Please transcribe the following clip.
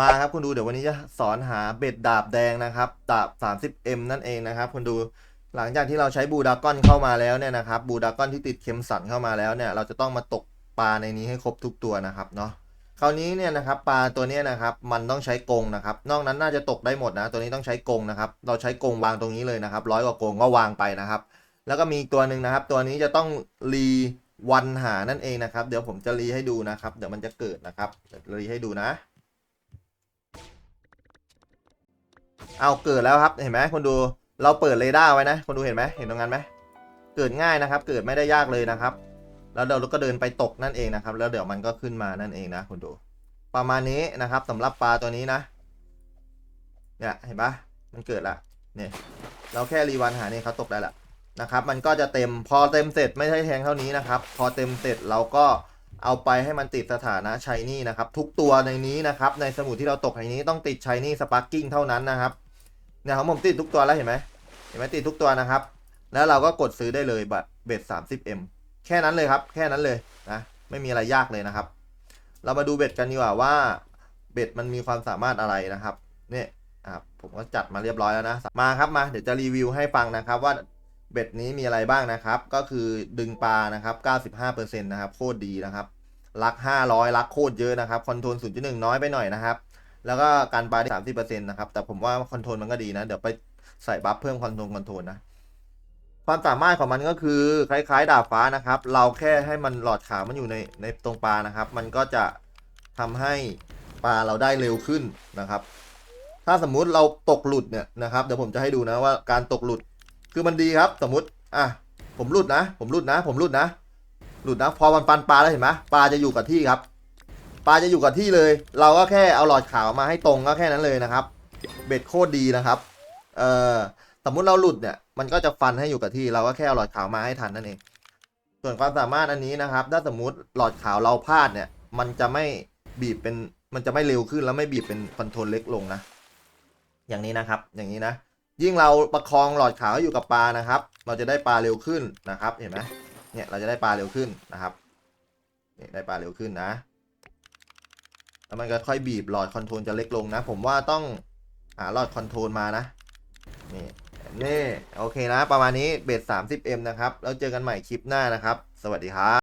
มาครับคุณดูเดี๋ยววันนี้จะสอนหาเบ็ดดาบแดงนะครับดาบ 30M นั่นเองนะครับคุณดูหลังจากที่เราใช้บูดากอนเข้ามาแล้วเนี่ยนะครับบูดากอนที่ติดเข็มสันเข้ามาแล้วเนี่ยเราจะต้องมาตกปลาในนี้ให้ครบทุกตัวนะครับเนาะคราวนี้เนี่ยนะครับปลาตัวนี้นะครับมันต้องใช้กรงนะครับนอกนั้นน่าจะตกได้หมดนะตัวนี้ต้องใช้กรงนะครับเราใช้กรงวางตรงนี้เลยนะครับร้อยกว่ากรงก็วางไปนะครับ แล้วก็มีตัวหนึ่งนะครับ ตัวนี้จะต้องรีวันหานั่นเองนะครับ เดี๋ยวผมจะรีให้ดูนะครับ เดี๋ยวมันจะเกิดนะครับรีให้ดูนะ เอาเกิดแล้วครับเห็นไหมคนดูเราเปิดเรดาร์ไว้นะคนดูเห็นไหมเห็นตรงนั้นไหมเกิดง่ายนะครับ เกิดไม่ได้ยากเลยนะครับ แล้วเราก็เดินไปตกนั่นเองนะครับ แล้วเดี๋ยวมันก็ขึ้นมานั่นเองนะคนดู ประมาณนี้นะครับสำหรับปลาตัวนี้นะเนี่ยเห็นปะมันเกิดละเนี่ยเราแค่รีวันหาเนี่ยเขาตกได้ละนะครับ มันก็จะเต็มพอเต็มเสร็จไม่ใช่แทงเท่านี้นะครับ พอเต็มเสร็จเราก็เอาไปให้มันติดสถานะชายนี่นะครับ ทุกตัวในนี้นะครับ ในสมุดที่เราตกในนี้ต้องติดชายนี่สปาร์กิ้งเท่านั้นนะครับ เนี่ยของผมติดทุกตัวแล้วเห็นไหมเห็นไหมติดทุกตัวนะครับ แล้วเราก็กดซื้อได้เลยบัตรเบ็ด 30m แค่นั้นเลยครับ แค่นั้นเลยนะไม่มีอะไรยากเลยนะครับ เรามาดูเบ็ดกันดีกว่าว่าเบ็ดมันมีความสามารถอะไรนะครับเนี่ยครับผมก็จัดมาเรียบร้อยแล้วนะมาครับมาเดี๋ยวจะรีวิวให้ฟังนะครับว่าเบ็ดนี้มีอะไรบ้างนะครับ ก็คือดึงปลานะครับ95%นะครับโคตรดีนะครับลัก 500ลักโคตรเยอะนะครับคอนโทรล0.1 น้อยไปหน่อยนะครับ แล้วก็การปลาได้30%นต์นะครับ แต่ผมว่าคอนโทรลมันก็ดีนะ เดี๋ยวไปใส่บัฟเพิ่มคอนโทรลคอนโทรลนะ ความสามารถของมันก็คือคล้ายๆดาบฟ้านะครับ เราแค่ให้มันหลอดขาวมันอยู่ในในตรงปลานะครับ มันก็จะทำให้ปลาเราได้เร็วขึ้นนะครับ ถ้าสมมุติเราตกหลุดเนี่ยนะครับ เดี๋ยวผมจะให้ดูนะว่าการตกหลุดคือมันดีครับ สมมุติอะผมหลุดนะ ผมหลุดนะ ผมหลุดนะ หลุดนะ พอมันปันปลาแล้วเห็นไหมปลาจะอยู่กับที่ครับ ปลาจะอยู่กับที่เลย เราก็แค่เอาหลอดขาวมาให้ตรงก็แค่นั้นเลยนะครับ เบ็ดโคตรดีนะครับเอ่อสมมุติเราหลุดเนี่ยมันก็จะฟันให้อยู่กับที่ เราก็แค่เอาหลอดขาวมาให้ทันนั่นเอง ส่วนความสามารถอันนี้นะครับ ถ้าสมมุติหลอดขาวเราพลาดเนี่ย มันจะไม่บีบเป็นมันจะไม่เร็วขึ้นแล้วไม่บีบเป็นคอนโทรลเล็กลงนะ อย่างนี้นะครับ อย่างนี้นะ ยิ่งเราประคองหลอดขาวให้อยู่กับปลานะครับ เราจะได้ปลาเร็วขึ้นนะครับ เห็นไหมเนี่ยเราจะได้ปลาเร็วขึ้นนะครับเนี่ยได้ปลาเร็วขึ้นนะ แล้วมันก็ค่อยบีบหลอดคอนโทรลจะเล็กลงนะ ผมว่าต้องหาหลอดคอนโทรลมานะ นี่นี่โอเคนะ ประมาณนี้เบส 30m นะครับ แล้วเจอกันใหม่คลิปหน้านะครับ สวัสดีครับ